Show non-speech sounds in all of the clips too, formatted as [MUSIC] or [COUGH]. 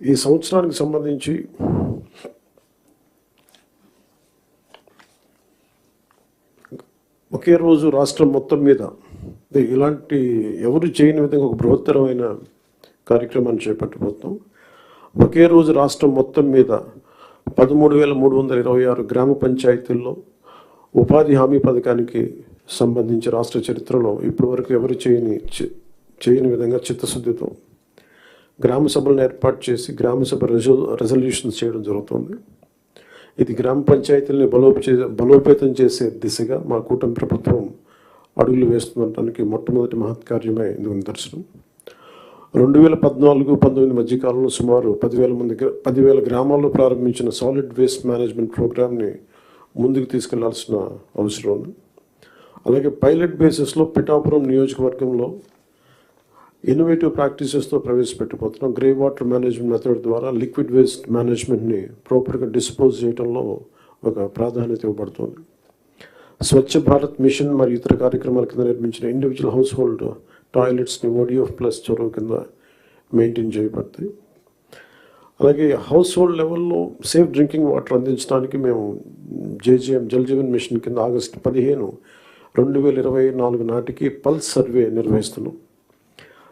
ఈ సంవత్సరానికి సంబంధించి ఒకే రోజు రాష్ట్రం మొత్తం మీద ఇలాంటి ఎవరు చేయని విధంగా ఒక బృహత్తరమైన కార్యక్రమాన్ని చేపట్టబోతున్నాం. ఒకే రోజు రాష్ట్రం మొత్తం మీద పదమూడు వేల మూడు వందల ఇరవై ఆరు గ్రామ పంచాయతీల్లో ఉపాధి హామీ పథకానికి సంబంధించి రాష్ట్ర చరిత్రలో ఇప్పటివరకు ఎవరు చేయని చేయని విధంగా చిత్తశుద్ధితో గ్రామ సభలను ఏర్పాటు చేసి గ్రామ సభ రెజో రెజల్యూషన్స్ చేయడం జరుగుతుంది. ఇది గ్రామ పంచాయతీలని బలోపే బలోపేతం చేసే దిశగా మా కూటమి ప్రభుత్వం అడుగులు వేస్తుండటానికి మొట్టమొదటి మహత్కార్యమే ఇందుకు నిదర్శనం. రెండు వేల పద్నాలుగు పంతొమ్మిది మధ్య కాలంలో సుమారు పదివేల మంది పదివేల గ్రామాల్లో ప్రారంభించిన సాలిడ్ వేస్ట్ మేనేజ్మెంట్ ప్రోగ్రామ్ని ముందుకు తీసుకెళ్ళాల్సిన అవసరం ఉంది. అలాగే పైలట్ బేసిస్లో పిఠాపురం నియోజకవర్గంలో ఇన్నోవేటివ్ ప్రాక్టీసెస్తో ప్రవేశపెట్టబోతున్నాం. గ్రే వాటర్ మేనేజ్మెంట్ మెథడ్ ద్వారా లిక్విడ్ వేస్ట్ మేనేజ్మెంట్ని ప్రాపర్గా డిస్పోజ్ చేయడంలో ఒక ప్రాధాన్యత ఇవ్వబడుతుంది. స్వచ్ఛ భారత్ మిషన్ మరియు ఇతర కార్యక్రమాల కింద నిర్మించిన ఇండివిజువల్ హౌస్ హోల్డ్ టాయిలెట్స్ని ఓడిఎఫ్ ప్లస్ చొరవ కింద మెయింటైన్ చేయబడతాయి. అలాగే హౌస్ హోల్డ్ లెవెల్లో సేఫ్ డ్రింకింగ్ వాటర్ అందించడానికి మేము జేజేఎం జల్ జీవన్ మిషన్ కింద ఆగస్టు పదిహేను రెండు వేల ఇరవై నాలుగు నాటికి పల్స్ సర్వే నిర్వహిస్తున్నాం.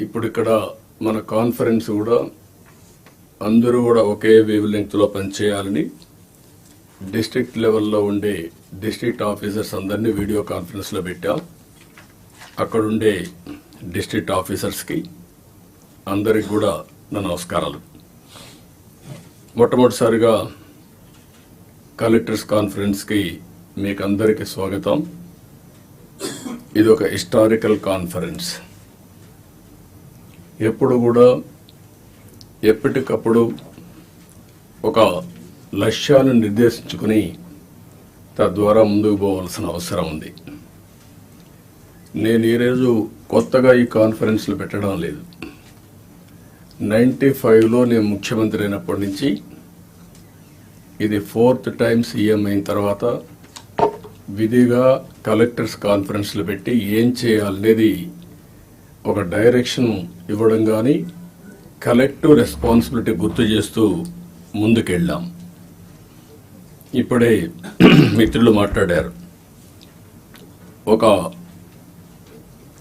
ఇప్పుడు ఇక్కడ మన కాన్ఫరెన్స్ కూడా అందరూ కూడా ఒకే వేవ్ లెంగ్త్లో పనిచేయాలని డిస్ట్రిక్ట్ లెవెల్లో ఉండే డిస్ట్రిక్ట్ ఆఫీసర్స్ అందరినీ వీడియో కాన్ఫరెన్స్లో పెట్టాం. అక్కడ ఉండే డిస్ట్రిక్ట్ ఆఫీసర్స్కి అందరికి కూడా నా నమస్కారాలు. మొట్టమొదటిసారిగా కలెక్టర్స్ కాన్ఫరెన్స్కి మీకు అందరికీ స్వాగతం. ఇది ఒక హిస్టారికల్ కాన్ఫరెన్స్. ఎప్పుడు కూడా ఎప్పటికప్పుడు ఒక లక్ష్యాన్ని నిర్దేశించుకుని తద్వారా ముందుకు పోవాల్సిన అవసరం ఉంది. నేను ఈరోజు కొత్తగా ఈ కాన్ఫరెన్స్లు పెట్టడం లేదు. నైంటీ ఫైవ్లో నేను ముఖ్యమంత్రి అయినప్పటి నుంచి ఇది ఫోర్త్ టైం సీఎం అయిన తర్వాత విధిగా కలెక్టర్స్ కాన్ఫరెన్స్లు పెట్టి ఏం చేయాలనేది ఒక డైరెక్షన్ ఇవ్వడం కానీ కలెక్టివ్ రెస్పాన్సిబిలిటీ గుర్తు చేస్తూ ముందుకెళ్ళాం. ఇప్పుడే [CLEARS THROAT] మిత్రులు మాట్లాడారు. ఒక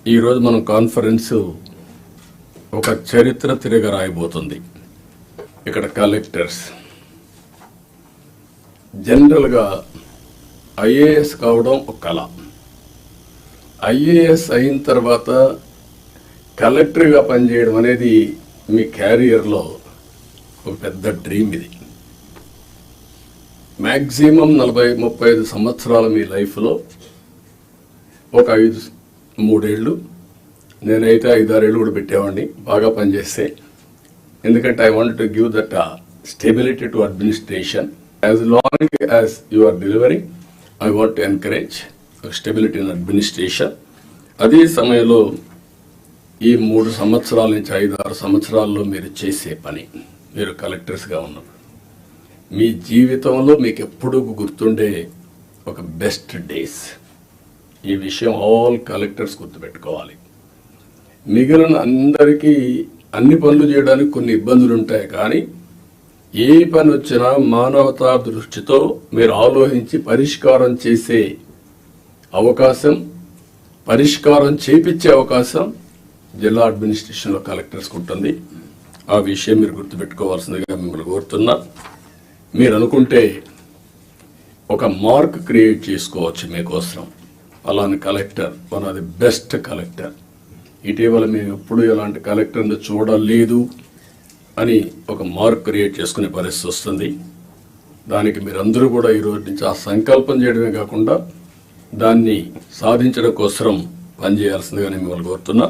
ఈరోజు మనం కాన్ఫరెన్స్ ఒక చరిత్ర తిరగ రాయబోతుంది. ఇక్కడ కలెక్టర్స్. జనరల్గా ఐఏఎస్ కావడం ఒక కళ. ఐఏఎస్ అయిన తర్వాత కలెక్టర్గా పనిచేయడం అనేది మీ క్యారియర్లో ఒక పెద్ద డ్రీమ్ ఇది. మ్యాక్సిమం నలభై ముప్పై ఐదు సంవత్సరాల మీ లైఫ్లో ఒక ఐదు మూడేళ్ళు నేనైతే ఐదారేళ్ళు కూడా పెట్టేవాడిని బాగా పనిచేస్తే. ఎందుకంటే I want to give that stability to administration. As long as you are delivering I want to encourage stability in administration. అదే సమయంలో ఈ మూడు సంవత్సరాల నుంచి ఐదు ఆరు సంవత్సరాల్లో మీరు చేసే పని మీరు కలెక్టర్స్గా ఉన్నప్పుడు. మీ జీవితంలో మీకు ఎప్పుడూ గుర్తుండే ఒక బెస్ట్ డేస్. ఈ విషయం ఆల్ కలెక్టర్స్ గుర్తుపెట్టుకోవాలి. మిగిలిన అందరికీ అన్ని పనులు చేయడానికి కొన్ని ఇబ్బందులు ఉంటాయి కానీ ఏ పని వచ్చినా మానవతా దృష్టితో మీరు ఆలోచించి పరిష్కారం చేసే అవకాశం పరిష్కారం చేపించే అవకాశం జిల్లా అడ్మినిస్ట్రేషన్లో కలెక్టర్స్కి ఉంటుంది. ఆ విషయం మీరు గుర్తుపెట్టుకోవాల్సిందిగా మిమ్మల్ని కోరుతున్నా. మీరు అనుకుంటే ఒక మార్క్ క్రియేట్ చేసుకోవచ్చు మీకోసం. అలాని collector one of the best collector. ఇటీవల మేము ఎప్పుడు ఇలాంటి కలెక్టర్ని చూడలేదు అని ఒక మార్క్ క్రియేట్ చేసుకునే పరిస్థితి వస్తుంది. దానికి మీరందరూ కూడా ఈ రోజు నుంచి ఆ సంకల్పం చేయడమే కాకుండా దాన్ని సాధించడం కోసం పనిచేయాల్సిందిగా నేను మిమ్మల్ని కోరుతున్నా.